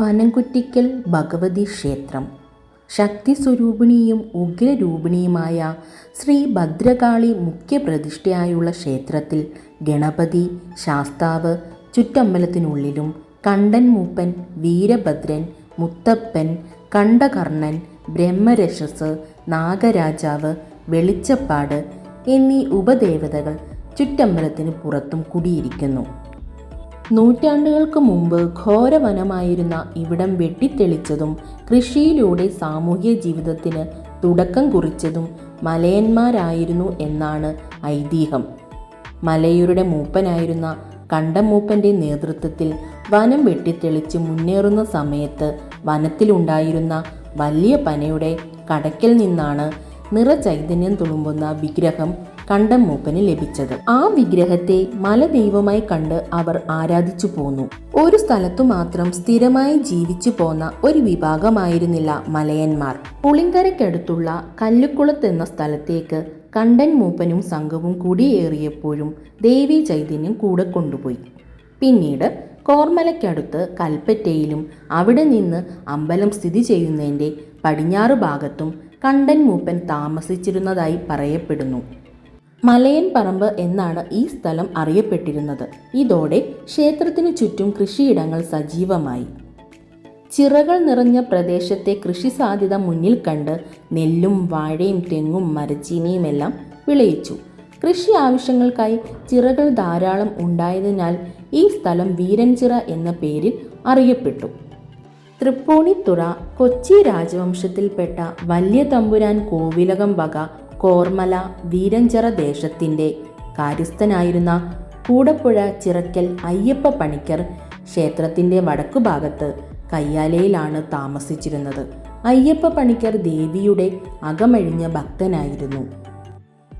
പനംകുറ്റിക്കൽ ഭഗവതി ക്ഷേത്രം. ശക്തി സ്വരൂപിണിയും ഉഗ്രരൂപിണിയുമായ ശ്രീ ഭദ്രകാളി മുഖ്യപ്രതിഷ്ഠയായുള്ള ക്ഷേത്രത്തിൽ ഗണപതി ശാസ്താവ് ചുറ്റമ്പലത്തിനുള്ളിലും കണ്ടൻ മൂപ്പൻ വീരഭദ്രൻ മുത്തപ്പൻ കണ്ഠകർണൻ ബ്രഹ്മരക്ഷസ് നാഗരാജാവ് വെളിച്ചപ്പാട് എന്നീ ഉപദേവതകൾ ചുറ്റമ്പലത്തിന് പുറത്തും കുടിയിരിക്കുന്നു. നൂറ്റാണ്ടുകൾക്ക് മുമ്പ് ഘോരവനമായിരുന്ന ഇവിടം വെട്ടിത്തെളിച്ചതും കൃഷിയിലൂടെ സാമൂഹ്യ ജീവിതത്തിന് തുടക്കം കുറിച്ചതും മലയന്മാരായിരുന്നു എന്നാണ് ഐതിഹ്യം. മലയൂരുടെ മൂപ്പനായിരുന്ന കണ്ടമൂപ്പന്റെ നേതൃത്വത്തിൽ വനം വെട്ടിത്തെളിച്ച് മുന്നേറുന്ന സമയത്ത് വനത്തിലുണ്ടായിരുന്ന വലിയ പനയുടെ കടയ്ക്കൽ നിന്നാണ് നിറചൈതന്യം തുളുമ്പുന്ന വിഗ്രഹം കണ്ടമൂപ്പന് ലഭിച്ചത്. ആ വിഗ്രഹത്തെ മലദൈവമായി കണ്ട് അവർ ആരാധിച്ചു പോന്നു. ഒരു സ്ഥലത്തു മാത്രം സ്ഥിരമായി ജീവിച്ചു പോന്ന ഒരു വിഭാഗമായിരുന്നില്ല മലയന്മാർ. പുളിങ്കരയ്ക്കടുത്തുള്ള കല്ലുക്കുളത്ത് എന്ന സ്ഥലത്തേക്ക് കണ്ടൻ മൂപ്പനും സംഘവും കുടിയേറിയപ്പോഴും ദേവി ചൈതന്യം കൂടെ കൊണ്ടുപോയി. പിന്നീട് കോർമലയ്ക്കടുത്ത് കൽപ്പറ്റയിലും അവിടെ നിന്ന് അമ്പലം സ്ഥിതി ചെയ്യുന്നതിന്റെ പടിഞ്ഞാറ് ഭാഗത്തും കണ്ടൻ മൂപ്പൻ താമസിച്ചിരുന്നതായി പറയപ്പെടുന്നു. മലയൻ പറമ്പ് എന്നാണ് ഈ സ്ഥലം അറിയപ്പെട്ടിരുന്നത്. ഇതോടെ ക്ഷേത്രത്തിനു ചുറ്റും കൃഷിയിടങ്ങൾ സജീവമായി. ചിറകൾ നിറഞ്ഞ പ്രദേശത്തെ കൃഷി സാധ്യത മുന്നിൽ കണ്ട് നെല്ലും വാഴയും തെങ്ങും മരച്ചീനിയും എല്ലാം വിളയിച്ചു. കൃഷി ആവശ്യങ്ങൾക്കായി ചിറകൾ ധാരാളം ഉണ്ടായതിനാൽ ഈ സ്ഥലം വീരൻചിറ എന്ന പേരിൽ അറിയപ്പെട്ടു. തൃപ്പൂണിത്തുറ കൊച്ചി രാജവംശത്തിൽപ്പെട്ട വലിയ തമ്പുരാൻ കോവിലകം വക കോർമല വീരഞ്ചിറ ദേശത്തിന്റെ കാര്യസ്ഥനായിരുന്ന കൂടപ്പുഴ ചിറക്കൽ അയ്യപ്പ പണിക്കർ ക്ഷേത്രത്തിന്റെ വടക്കുഭാഗത്ത് കയ്യാലയിലാണ് താമസിച്ചിരുന്നത്. അയ്യപ്പ പണിക്കർ ദേവിയുടെ അകമഴിഞ്ഞ ഭക്തനായിരുന്നു.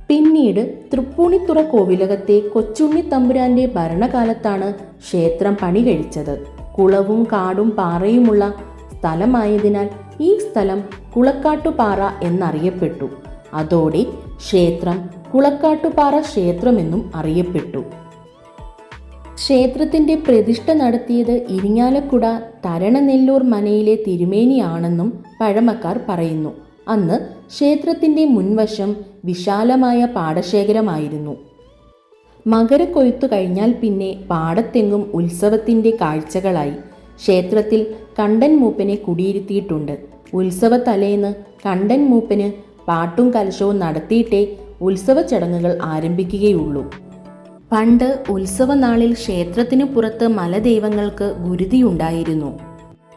പിന്നീട് തൃപ്പൂണിത്തുറ കോവിലകത്തെ കൊച്ചുണ്ണി തമ്പുരാന്റെ ഭരണകാലത്താണ് ക്ഷേത്രം പണി കഴിച്ചത് കുളവും കാടും പാറയുമുള്ള സ്ഥലമായതിനാൽ ഈ സ്ഥലം കുളക്കാട്ടുപാറ എന്നറിയപ്പെട്ടു. അതോടെ ക്ഷേത്രം കുളക്കാട്ടുപാറ ക്ഷേത്രമെന്നും അറിയപ്പെട്ടു. ക്ഷേത്രത്തിന്റെ പ്രതിഷ്ഠ നടത്തിയത് ഇരിങ്ങാലക്കുട തരണനെല്ലൂർ മനയിലെ തിരുമേനിയാണെന്നും പഴമക്കാർ പറയുന്നു. അന്ന് ക്ഷേത്രത്തിന്റെ മുൻവശം വിശാലമായ പാടശേഖരമായിരുന്നു. മകരക്കൊയ്ത്തു കഴിഞ്ഞാൽ പിന്നെ പാടത്തെങ്ങും ഉത്സവത്തിന്റെ കാഴ്ചകളായി. ക്ഷേത്രത്തിൽ കണ്ടൻ മൂപ്പനെ കുടിയിരുത്തിയിട്ടുണ്ട്. ഉത്സവ തലേന്ന് കണ്ടൻ മൂപ്പന് പാട്ടും കലശവും നടത്തിയിട്ടേ ഉത്സവ ചടങ്ങുകൾ ആരംഭിക്കുകയുള്ളൂ. പണ്ട് ഉത്സവനാളിൽ ക്ഷേത്രത്തിനു പുറത്ത് മലദൈവങ്ങൾക്ക് ഗുരുതിയുണ്ടായിരുന്നു.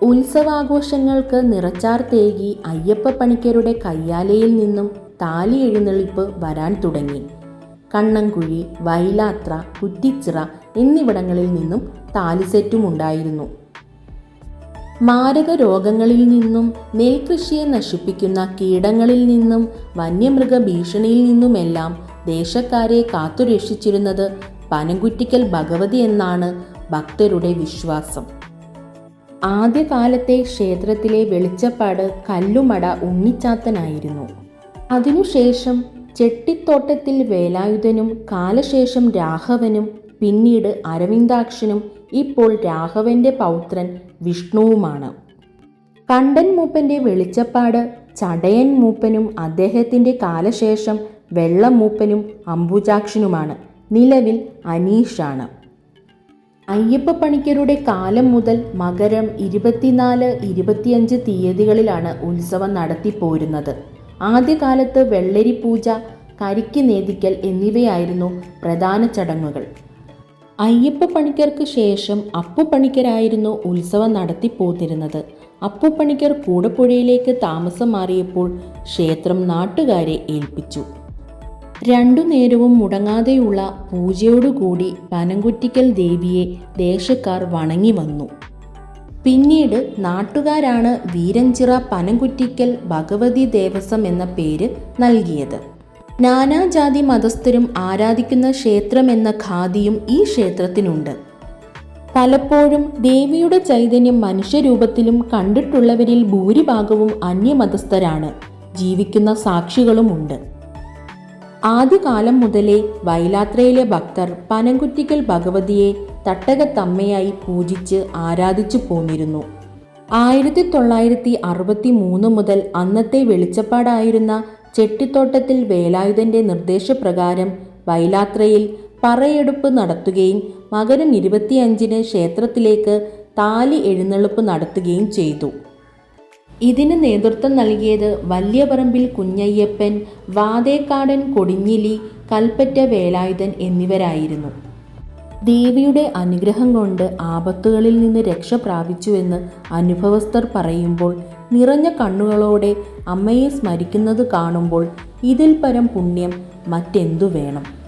ഉത്സവാഘോഷങ്ങൾക്ക് നിറച്ചാർ തേകി അയ്യപ്പ പണിക്കരുടെ കയ്യാലയിൽ നിന്നും താലി എഴുന്നള്ളിപ്പ് വരാൻ തുടങ്ങി. കണ്ണൻകുഴി വൈലാത്ര കുറ്റിച്ചിറ എന്നിവിടങ്ങളിൽ നിന്നും താലിസെറ്റും ഉണ്ടായിരുന്നു മാരക രോഗങ്ങളിൽ നിന്നും നെൽകൃഷിയെ നശിപ്പിക്കുന്ന കീടങ്ങളിൽ നിന്നും വന്യമൃഗ ഭീഷണിയിൽ നിന്നുമെല്ലാം ദേശക്കാരെ കാത്തുരക്ഷിച്ചിരുന്നത് പനംകുറ്റിക്കൽ ഭഗവതി എന്നാണ് ഭക്തരുടെ വിശ്വാസം. ആദ്യകാലത്തെ ക്ഷേത്രത്തിലെ വെളിച്ചപ്പാട് കല്ലുമട ഉണ്ണിച്ചാത്തനായിരുന്നു. അതിനുശേഷം ചെട്ടിത്തോട്ടത്തിൽ വേലായുധനും കാലശേഷം രാഘവനും പിന്നീട് അരവിന്ദാക്ഷനും ഇപ്പോൾ രാഘവന്റെ പൗത്രൻ വിഷ്ണുവുമാണ്. കണ്ടൻ മൂപ്പന്റെ വെളിച്ചപ്പാട് ചടയൻ മൂപ്പനും അദ്ദേഹത്തിന്റെ കാലശേഷം വെള്ളമൂപ്പനും അംബുജാക്ഷനുമാണ്. നിലവിൽ അനീഷാണ്. അയ്യപ്പ പണിക്കരുടെ കാലം മുതൽ മകരം ഇരുപത്തിനാല് ഇരുപത്തിയഞ്ച് തീയതികളിലാണ് ഉത്സവം നടത്തിപ്പോരുന്നത് ആദ്യകാലത്ത് വെള്ളരി പൂജ കരിക്ക് നേതിക്കൽ എന്നിവയായിരുന്നു പ്രധാന ചടങ്ങുകൾ. അയ്യപ്പ പണിക്കർക്ക് ശേഷം അപ്പു പണിക്കരായിരുന്നു ഉത്സവം നടത്തിപ്പോന്നിരുന്നത് അപ്പു പണിക്കർ കൂടപ്പുഴയിലേക്ക് താമസം മാറിയപ്പോൾ ക്ഷേത്രം നാട്ടുകാരെ ഏൽപ്പിച്ചു. രണ്ടു നേരവും മുടങ്ങാതെയുള്ള പൂജയോടുകൂടി പനംകുറ്റിക്കൽ ദേവിയെ ദേശക്കാർ വണങ്ങി വന്നു. പിന്നീട് നാട്ടുകാരാണ് വീരഞ്ചിറ പനംകുറ്റിക്കൽ ഭഗവതി ദേവസ്വം എന്ന പേര് നൽകിയത്. നാനാജാതി മതസ്ഥരും ആരാധിക്കുന്ന ക്ഷേത്രമെന്ന ഖാദിയും ഈ ക്ഷേത്രത്തിനുണ്ട്. പലപ്പോഴും ദേവിയുടെ ചൈതന്യം മനുഷ്യരൂപത്തിലും കണ്ടിട്ടുള്ളവരിൽ ഭൂരിഭാഗവും അന്യമതസ്ഥരാണ്. ജീവിക്കുന്ന സാക്ഷികളുമുണ്ട്. ആദ്യകാലം മുതലേ വൈലാത്രയിലെ ഭക്തർ പനംകുറ്റിക്കൽ ഭഗവതിയെ തട്ടകത്തമ്മയായി പൂജിച്ച് ആരാധിച്ചു പോന്നിരുന്നു. ആയിരത്തി തൊള്ളായിരത്തി അറുപത്തി മൂന്ന് മുതൽ അന്നത്തെ വെളിച്ചപ്പാടായിരുന്ന ചെട്ടിത്തോട്ടത്തിൽ വേലായുധന്റെ നിർദ്ദേശപ്രകാരം വൈലാത്രയിൽ പറയെടുപ്പ് നടത്തുകയും മകരം ഇരുപത്തിയഞ്ചിന് ക്ഷേത്രത്തിലേക്ക് താലി എഴുന്നള്ളിപ്പ് നടത്തുകയും ചെയ്തു. ഇതിന് നേതൃത്വം നൽകിയത് വല്യപറമ്പിൽ കുഞ്ഞയ്യപ്പൻ വാതേക്കാടൻ കൊടിഞ്ഞിലി കൽപ്പറ്റ വേലായുധൻ എന്നിവരായിരുന്നു. ദേവിയുടെ അനുഗ്രഹം കൊണ്ട് ആപത്തുകളിൽ നിന്ന് രക്ഷ പ്രാപിച്ചുവെന്ന് അനുഭവസ്ഥർ പറയുമ്പോൾ നിറഞ്ഞ കണ്ണുകളോടെ അമ്മയെ സ്മരിക്കുന്നത് കാണുമ്പോൾ ഇതിൽ പരം പുണ്യം മറ്റെന്തു വേണം?